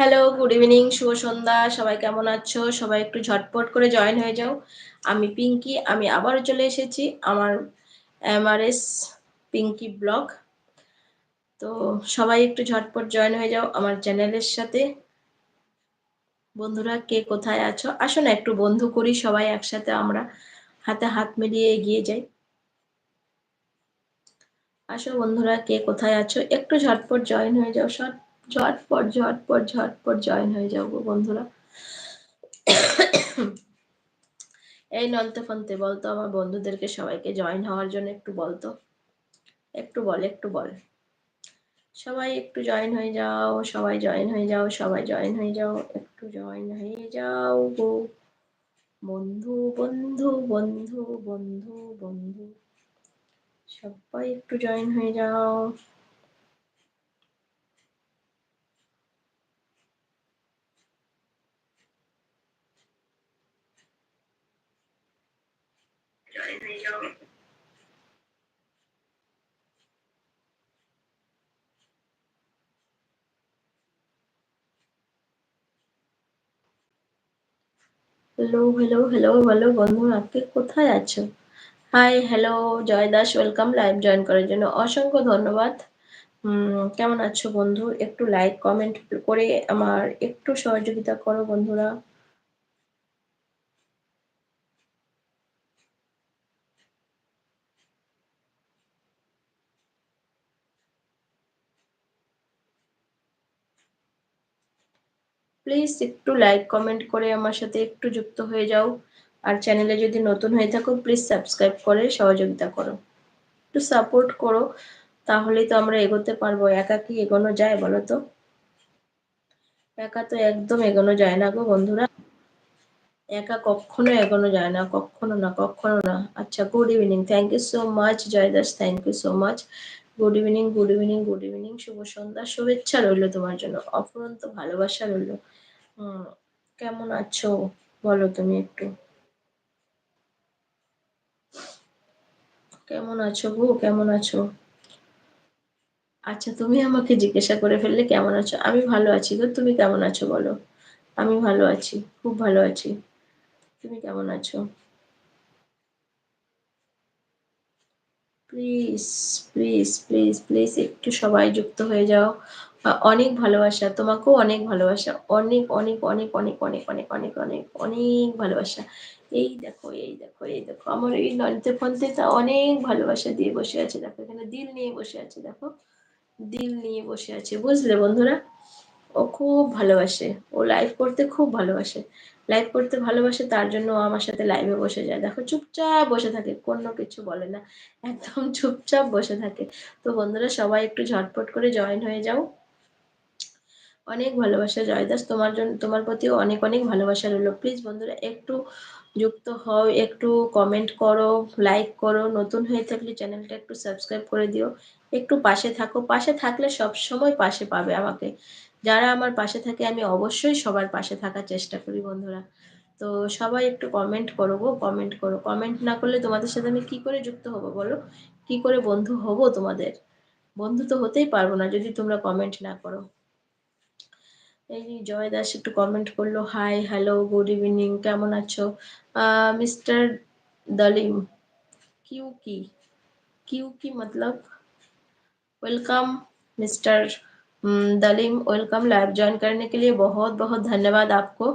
Hello good evening শুভ সন্ধ্যা, সবাই কেমন আছো? সবাই একটু ঝটপট করে জয়েন হয়ে যাও। আমি পিঙ্কি, আমি আবারও চলে এসেছি আমার এমআরএস পিঙ্কি ব্লগ। তো সবাই একটু ঝটপট জয়েন হয়ে যাও আমার চ্যানেলের সাথে। বন্ধুরা, কে কোথায় আছো? আসো না, একটু বন্ধু করি সবাই একসাথে আমরা হাতে হাত মিলিয়ে এগিয়ে যাই। আসো বন্ধুরা, কে কোথায় আছো? একটু ঝটপট জয়েন হয়ে যাও সব। ঝটপট ঝটপট ঝটপট জয়েন হয়ে যাও বন্ধুরা। এই নলতে ফন্তে বলতো আমার বন্ধুদেরকে সবাইকে জয়েন হওয়ার জন্য একটু বলতো একটু বল একটু বল। সবাই একটু জয়েন হয়ে যাও, সবাই জয়েন হয়ে যাও, সবাই জয়েন হয়ে যাও, একটু জয়েন হয়ে যাও গো। বন্ধু বন্ধু বন্ধু বন্ধু বন্ধু। সবাই একটু জয়েন হয়ে যাও। হ্যালো হ্যালো হ্যালো হ্যালো বন্ধু, আপনি কোথায় আছো? Hi hello Joy Das welcome live join করার জন্য অসংখ্য ধন্যবাদ। কেমন আছো বন্ধু? একটু লাইক কমেন্ট করে আমার একটু সহযোগিতা করো বন্ধুরা। প্লিজ একটু লাইক কমেন্ট করে আমার সাথে একটু যুক্ত হয়ে যাও। আর চ্যানেলে যদি নতুন হয়ে থাকো প্লিজ সাবস্ক্রাইব করে সহযোগিতা করো। একটু সাপোর্ট করো, তাহলেই তো আমরা এগোতে পারব। একা কি এগোনো যায় বলো তো? একা তো একদম এগোনো যায় না গো বন্ধুরা। একা কখনো এগোনো যায় না, কখনো না কখনো না। আচ্ছা good evening thank you so much Joy Das thank you so much good evening good evening good evening শুভ সন্ধ্যা, শুভেচ্ছা রইল তোমার জন্য। অফুরন্ত ভালোবাসা রইল। কেমন আছো? বলো তুমি একটু। কেমন আছো গো? কেমন আছো? আচ্ছা তুমি আমাকে জিজ্ঞাসা করে ফেললে কেমন আছো? আমি ভালো আছি গো, তুমি কেমন আছো বলো? আমি ভালো আছি, খুব ভালো আছি। তুমি কেমন আছো? প্লিজ প্লিজ প্লিজ প্লিজ, একটু সবাই যুক্ত হয়ে যাও। অনেক ভালোবাসা, তোমাকেও অনেক ভালোবাসা, অনেক অনেক অনেক অনেক অনেক অনেক অনেক অনেক অনেক ভালোবাসা। এই দেখো এই দেখো এই দেখো, আমার এই নলিতে ফোনতে তা অনেক ভালোবাসা দিয়ে বসে আছে, দেখো, এখানে দিল নিয়ে বসে আছে, দেখো, দিল নিয়ে বসে আছে, বুঝলে বন্ধুরা? ও খুব ভালোবাসে, ও লাইভ করতে খুব ভালোবাসে। লাইভ করতে ভালোবাসে, তার জন্য ও আমার সাথে লাইভে বসে যায়। দেখো, চুপচাপ বসে থাকে, কোনো কিছু বলে না, একদম চুপচাপ বসে থাকে। তো বন্ধুরা, সবাই একটু ঝটপট করে জয়েন হয়ে যাও। অনেক ভালোবাসা, জয়দাস, তোমার জন্য তোমার প্রতিও অনেক অনেক ভালোবাসা রইল। প্লিজ বন্ধুরা, একটু যুক্ত হও, একটু কমেন্ট করো লাইক করো। নতুন হয়ে থাকলে চ্যানেলটা একটু সাবস্ক্রাইব করে দিও। একটু পাশে থাকো। পাশে থাকলে সব সময় পাশে পাবে আমাকে। যারা আমার পাশে থাকে, আমি অবশ্যই সবার পাশে থাকার চেষ্টা করি বন্ধুরা। তো সবাই একটু কমেন্ট করো গো কমেন্ট করো। কমেন্ট না করলে তোমাদের সাথে আমি কি করে যুক্ত হব বলো? কি করে বন্ধু হব তোমাদের? বন্ধু তো হতেই পারব না যদি তোমরা কমেন্ট না করো। এই জয় দাস একটু কমেন্ট করলো হাই হ্যালো গুড ইভিনিং কেমন আছো মিস্টার দলিম কিউ কি কিউ কি মতলব welcome mister Dalim welcome live join करने के लिए बहुत बहुत धन्यवाद आपको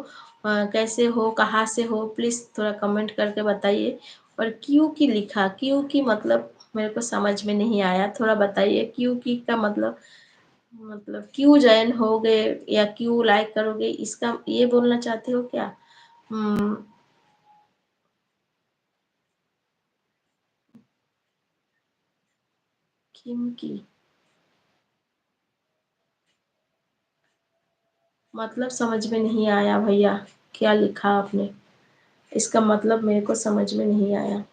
आ, कैसे हो कहाँ से हो प्लीज़ थोड़ा कमेंट करके बताइए और क्यों की लिखा क्यों की मतलब मेरे को समझ में नहीं आया थोड़ा बताइए क्यों की का मतलब मतलब क्यों ज्वाइन हो गए या क्यों लाइक करोगे, इसका ये बोलना चाहते हो क्या? की? मतलब समझ में नहीं आया भैया, क्या लिखा आपने? इसका मतलब मेरे को समझ में नहीं आया।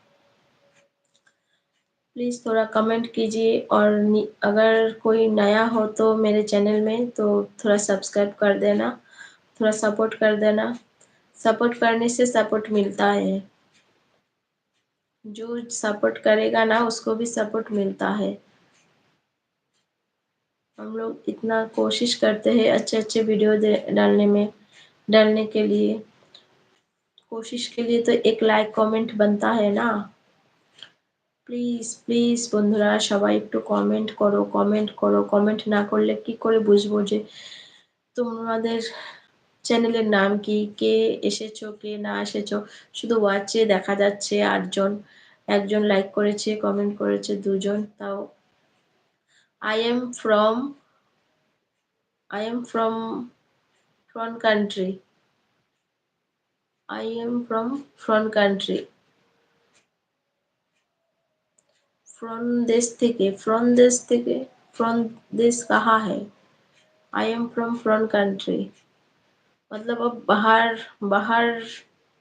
प्लीज़ थोड़ा कमेंट कीजिए और अगर कोई नया हो तो मेरे चैनल में तो थोड़ा सब्सक्राइब कर देना, थोड़ा सपोर्ट कर देना। सपोर्ट करने से सपोर्ट मिलता है। जो सपोर्ट करेगा ना, उसको भी सपोर्ट मिलता है। हम लोग इतना कोशिश करते हैं अच्छे अच्छे वीडियो डालने में, डालने के लिए। कोशिश के लिए तो एक लाइक कमेंट बनता है ना। প্লিজ প্লিজ বন্ধুরা, সবাই একটু কমেন্ট করো কমেন্ট করো। কমেন্ট না করলে কি করে বুঝব যে তোমাদের চ্যানেলের নাম কি? কে এসেছ, কে না এসেছ? শুধু ওয়াচে দেখা যাচ্ছে আটজন। একজন লাইক করেছে কমেন্ট করেছে দুজন। তাও I am from I am from front country I am from front country from देश থেকে फ्रॉम देश থেকে फ्रॉम देश कहाँ है I am from from country मतलब अब बाहर बाहर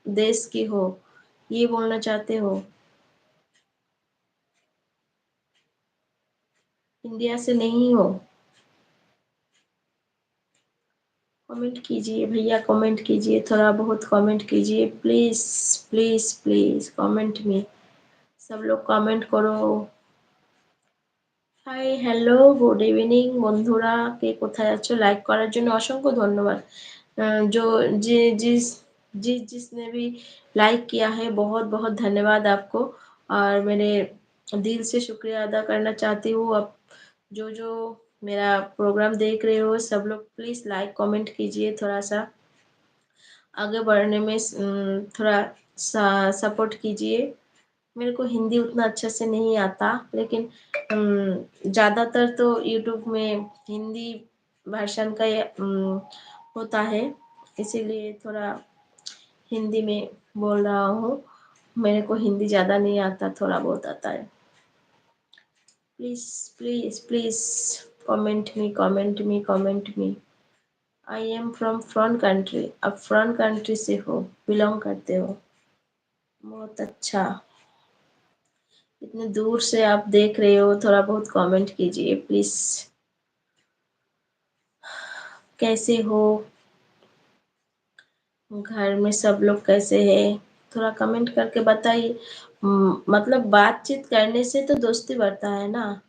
देश की हो ये बोलना चाहते हो इंडिया से नहीं हो कमेंट कीजिए भैया कमेंट कीजिए थोड़ा बहुत कमेंट कीजिए प्लीज प्लीज प्लीज कमेंट में सब लोग कमेंट करो হাই হ্যালো গুড ইভিনিং বন্ধুরা কে কোথায় আছো লাইক করার জন্য অসংখ্য ধন্যবাদ जो जी जिस जिस जिसने भी लाइक किया है बहुत बहुत धन्यवाद आपको और मेरे दिल से शुक्रिया अदा करना चाहती हूँ अब जो जो मेरा प्रोग्राम देख रहे हो सब लोग प्लीज़ लाइक कमेंट कीजिए थोड़ा सा आगे बढ़ने में थोड़ा सा सपोर्ट कीजिए मेरे को हिंदी उतना अच्छा से नहीं आता, लेकिन ज़्यादातर तो यूट्यूब में हिंदी भाषण का होता है। इसीलिए थोड़ा हिंदी में बोल रहा हूँ। मेरे को हिंदी ज़्यादा नहीं आता, थोड़ा बहुत आता है। Please please please comment me comment me comment me I am from front country अब फ्रंट कंट्री से हो बिलोंग करते हो। बहुत अच्छा। इतने दूर से आप देख रहे हो, थोड़ा बहुत कमेंट कीजिए प्लीज़ कैसे हो? घर में सब लोग कैसे हैं? थोड़ा कमेंट करके बताइए। मतलब बातचीत करने से तो दोस्ती बढ़ता है ना?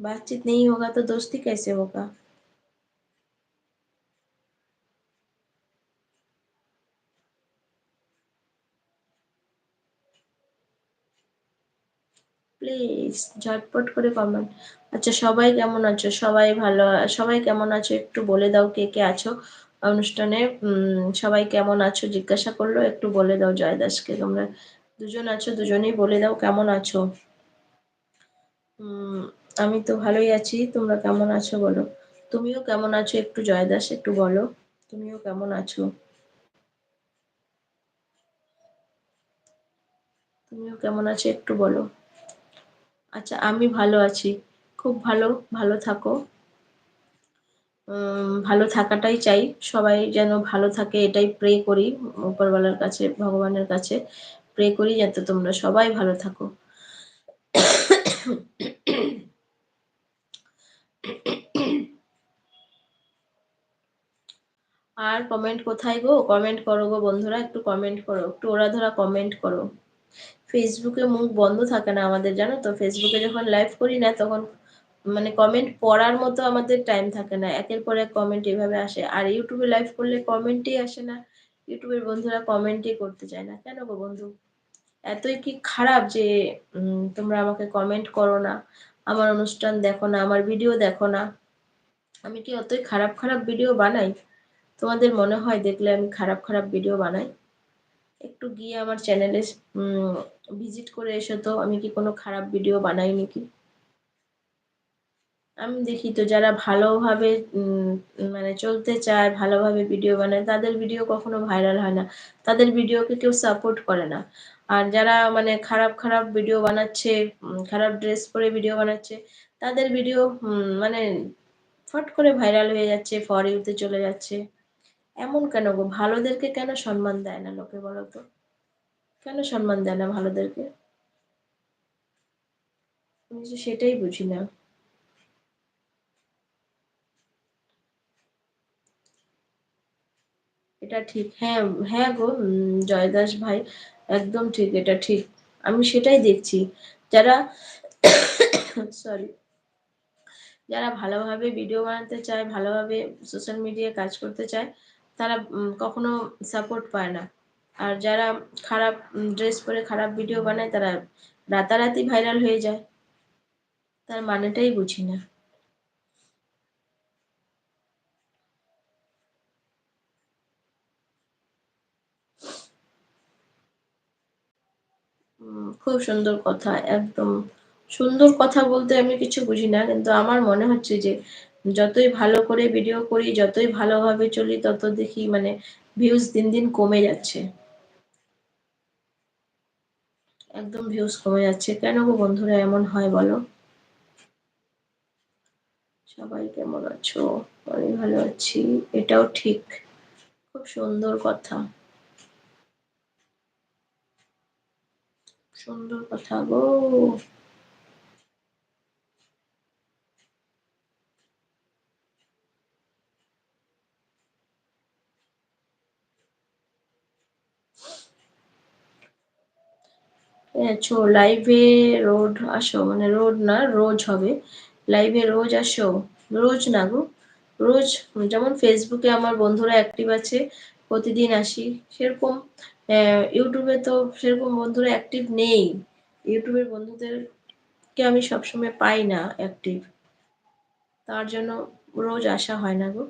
बातचीत नहीं होगा तो दोस्ती कैसे होगा? প্লিজ ঝটপট করে কমেন্ট আচ্ছা সবাই কেমন আছো? সবাই ভালো, সবাই কেমন আছো? একটু বলে দাও কে কে আছো অনুষ্ঠানে। সবাই কেমন আছো? জিজ্ঞাসা করল, একটু বলে দাও জয় দাসকে তোমরা দুজন আছো, দুজনেই বলে দাও কেমন আছো? আমি তো ভালোই আছি, তোমরা কেমন আছো বলো? তুমিও কেমন আছো? একটু জয় দাস একটু বলো। তুমিও কেমন আছো? তুমিও কেমন আছো? একটু বলো। আচ্ছা আমি ভালো আছি। খুব ভালো ভালো থাকো। ভালো থাকাটাই চাই। সবাই যেন ভালো থাকে, এটাই প্রে করি উপরওয়ালার কাছে, ভগবানের কাছে। প্রে করি যাতে তোমরা সবাই ভালো থাকো। আর কমেন্ট কোথায় গো? কমেন্ট করো গো বন্ধুরা, একটু কমেন্ট করো। একটু ওরা ধরা কমেন্ট করো। ফেসবুকে মুখ বন্ধ থাকে না আমাদের, জানো তো? ফেসবুকে যখন লাইভ করি না, তখন মানে কমেন্ট পড়ার মতো আমাদের টাইম থাকে না। একের পর এক কমেন্ট এভাবে আসে। আর ইউটিউবে লাইভ করলে কমেন্টই আসে না। ইউটিউবের বন্ধুরা কমেন্টই করতে চায় না। কেন গো বন্ধু? এতই কি খারাপ যে তোমরা আমাকে কমেন্ট করো না। আমার অনুষ্ঠান দেখো না, আমার ভিডিও দেখো না। আমি কি অতই খারাপ খারাপ ভিডিও বানাই? তোমাদের মনে হয় দেখলে আমি খারাপ খারাপ ভিডিও বানাই? একটু গিয়ে আমার চ্যানেলে ভিজিট করে এসো তো। আমি কি কোনো খারাপ ভিডিও বানাই নাকি? আমি দেখি তো যারা ভালোভাবে মানে চলতে চায়, ভালোভাবে ভিডিও বানায়, তাদের ভিডিও কখনো ভাইরাল হয় না। তাদের ভিডিওকে কেউ সাপোর্ট করে না। আর যারা মানে খারাপ খারাপ ভিডিও বানাচ্ছে খারাপ ড্রেস পরে ভিডিও বানাচ্ছে, তাদের ভিডিও মানে ফট করে ভাইরাল হয়ে যাচ্ছে ফর ইউতে চলে যাচ্ছে। এমন কেন গো? ভালোদেরকে কেন সম্মান দেয় না লোকে বলো তো? কেন সম্মান দেয় না ভালোদেরকে? সেটাই বুঝি না। এটা ঠিক। হ্যাঁ হ্যাঁ গো জয়দাস ভাই, একদম ঠিক, এটা ঠিক। আমি সেটাই দেখছি। যারা সরি যারা ভালোভাবে ভিডিও বানাতে চায়, ভালোভাবে সোশ্যাল মিডিয়ায় কাজ করতে চায় তারা কখনো সাপোর্ট পায় না। আর যারা খারাপ ড্রেস পরে খারাপ ভিডিও বানায়, তারা রাতারাতি ভাইরাল হয়ে যায়। তার মানেটাই বুঝি না। খুব সুন্দর কথা, একদম। সুন্দর কথা বলতে আমি কিছু বুঝি না, কিন্তু আমার মনে হচ্ছে যে যতই ভালো করে ভিডিও করি, যতই ভালোভাবে চলি, তত দেখি মানে ভিউজ দিন দিন কমে যাচ্ছে। একদম ভিউজ কমে যাচ্ছে। কেন গো বন্ধুরা এমন হয় বলো? সবাই কেমন আছো? আমি ভালো আছি। এটাও ঠিক। খুব সুন্দর কথা। সুন্দর কথা গো। লাইভে রোড আসো মানে রোড না, রোজ হবে। লাইভে রোজ আসো, রোজ না গো, রোজ। যেমন ফেসবুকে আমার বন্ধুরা অ্যাক্টিভ আছে, প্রতিদিন আসি, সেরকম ইউটিউবে তো সেরকম বন্ধুরা অ্যাক্টিভ নেই। ইউটিউবের বন্ধুদেরকে আমি সবসময় পাই না অ্যাক্টিভ তার জন্য রোজ আসা হয় না গো।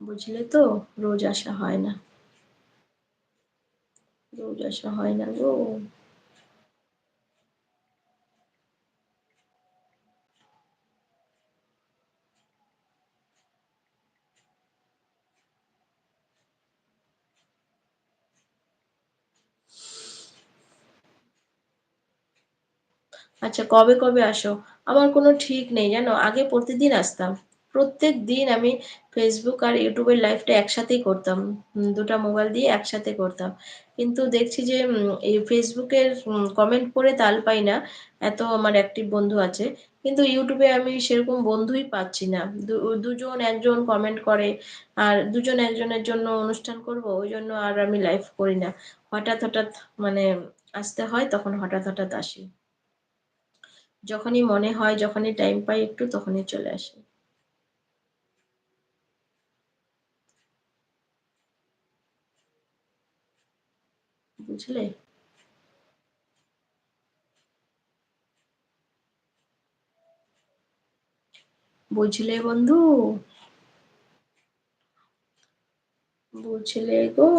বুঝলে তো? রোজ আসা হয় না। রোজ আসা হয় না গো। আচ্ছা কবে কবে আসো? আমার কোনো ঠিক নেই, জানো? আগে প্রতিদিন আসতাম। প্রত্যেক দিন আমি ফেসবুক আর ইউটিউবের লাইভটা একসাথেই করতাম। দুটা মোবাইল দিয়ে একসাথে করতাম। কিন্তু দেখছি যে এই ফেসবুকের কমেন্ট করে তাল পাই না। এত আমার অ্যাক্টিভ বন্ধু আছে। কিন্তু ইউটিউবে আমি সেরকম বন্ধুই পাচ্ছি না। দুজন একজন কমেন্ট করে, আর দুজন একজনের জন্য অনুষ্ঠান করব, ওই জন্য আর আমি লাইভ করি না। হঠাৎ হঠাৎ মানে আসতে হয়, তখন হঠাৎ হঠাৎ আসি। যখনই মনে হয়, যখনই টাইম পাই একটু, তখনই চলে আসি। বুঝলে? বুঝলে বন্ধু? বুঝলে গো?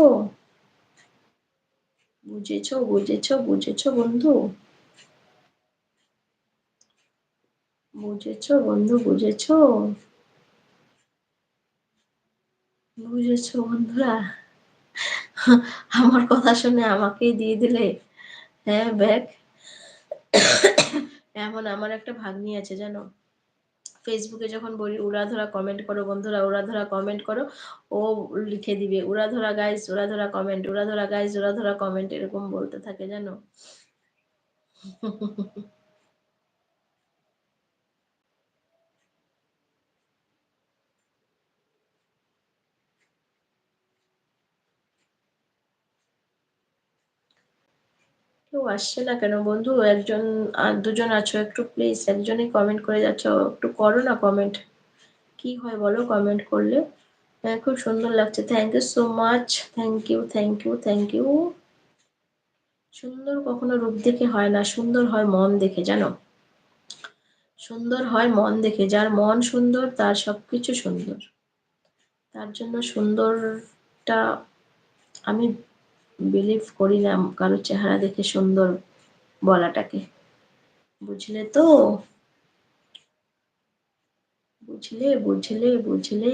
বুঝেছ বুঝেছ বুঝেছ বন্ধু? বুঝেছ বন্ধু বুঝেছ? বুঝেছ বন্ধুরা। আমার কথা শুনে আমাকেই দিয়ে দিলে? হ্যাঁ ব্যাগ। এমন আমার একটা ভাগ্নি আছে জানো? ফেসবুকে যখন বলি উড়াধরা কমেন্ট করো বন্ধুরা উড়াধরা কমেন্ট করো, ও লিখে দিবে উড়াধরা গাইজ উড়াধরা কমেন্ট উড়াধরা গাইজ উড়াধরা কমেন্ট এরকম বলতে থাকে জানো? আসছে না কেন? বন্ধু, একজন আর দুজন আছো একটু প্লিজ একজনই কমেন্ট করে যাচ্ছ। একটু করো না কমেন্ট কি হয় বলো কমেন্ট করলে? হ্যাঁ খুব সুন্দর লাগছে। Thank you so much thank you thank you thank you সুন্দর কখনো রূপ দেখে হয় না, সুন্দর হয় মন দেখে, জানো? সুন্দর হয় মন দেখে। যার মন সুন্দর, তার সবকিছু সুন্দর। তার জন্য সুন্দরটা আমি বিলিভ করি না কারও চেহারা দেখে সুন্দর বলাটাকে। বুঝলে তো? বুঝলে বুঝলে বুঝলে।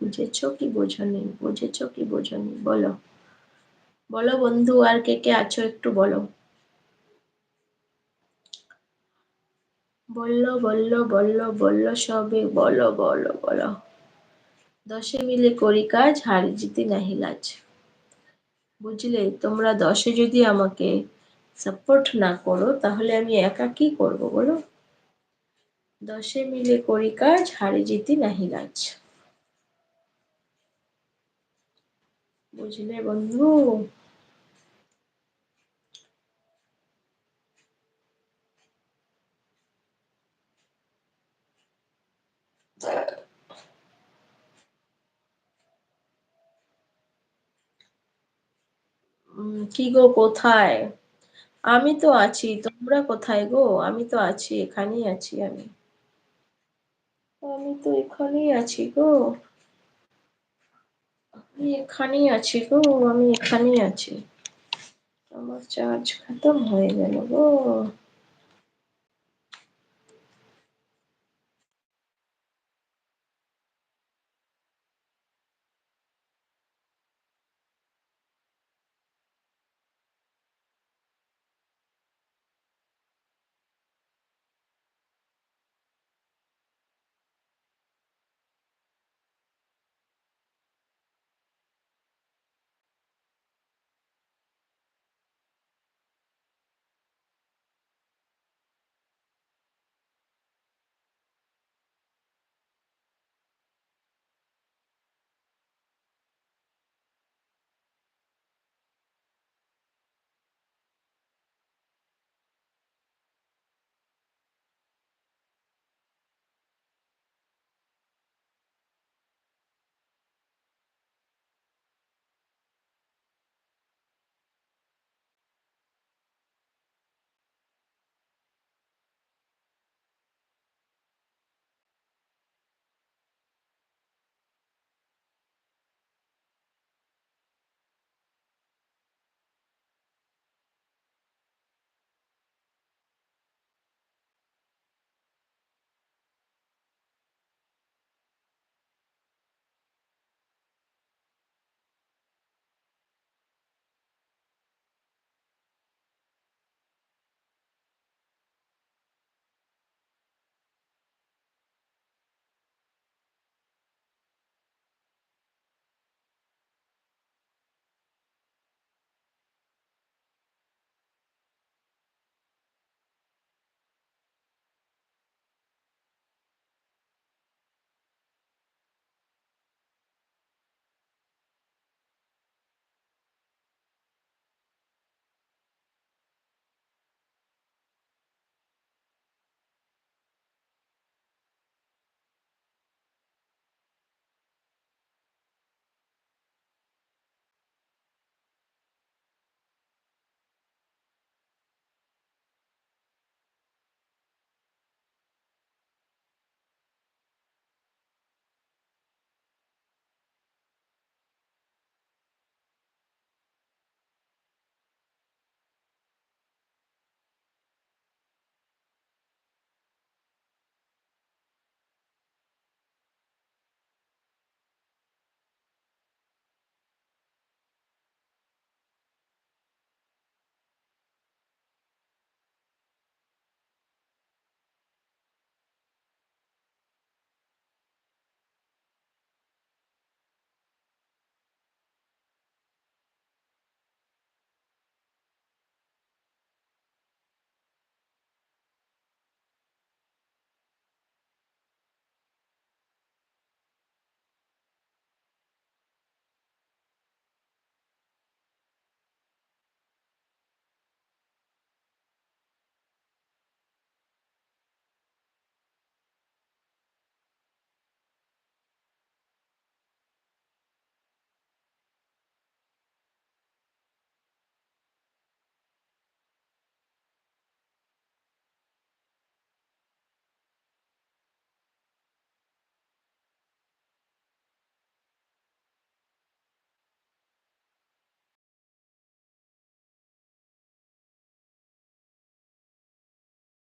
বুঝেছ কি বোঝনি? বুঝেছ কি বোঝনি? বলো। বলো বন্ধু, আর কে কে আছো একটু বলো। বলল বলল বলল বলল সবে। বলো বলো বলো। দশে মিলে করি কাজ, হার জিতে নাহি লাজ। বুঝলে, তোমরা দশে যদি আমাকে সাপোর্ট না করো, তাহলে আমি একা কি করব বলো? দশে মিলে করি কাজ, হারে জিতি নাহি কাজ। বুঝলে বন্ধু? কি গো কোথায়? আমি তো আছি। তোমরা কোথায় গো? আমি তো আছি, এখানেই আছি আমি। আমি তো এখানেই আছি গো। আমি এখানেই আছি গো, আমি এখানেই আছি। আমার চার্জ খতম হয়ে গেল গো।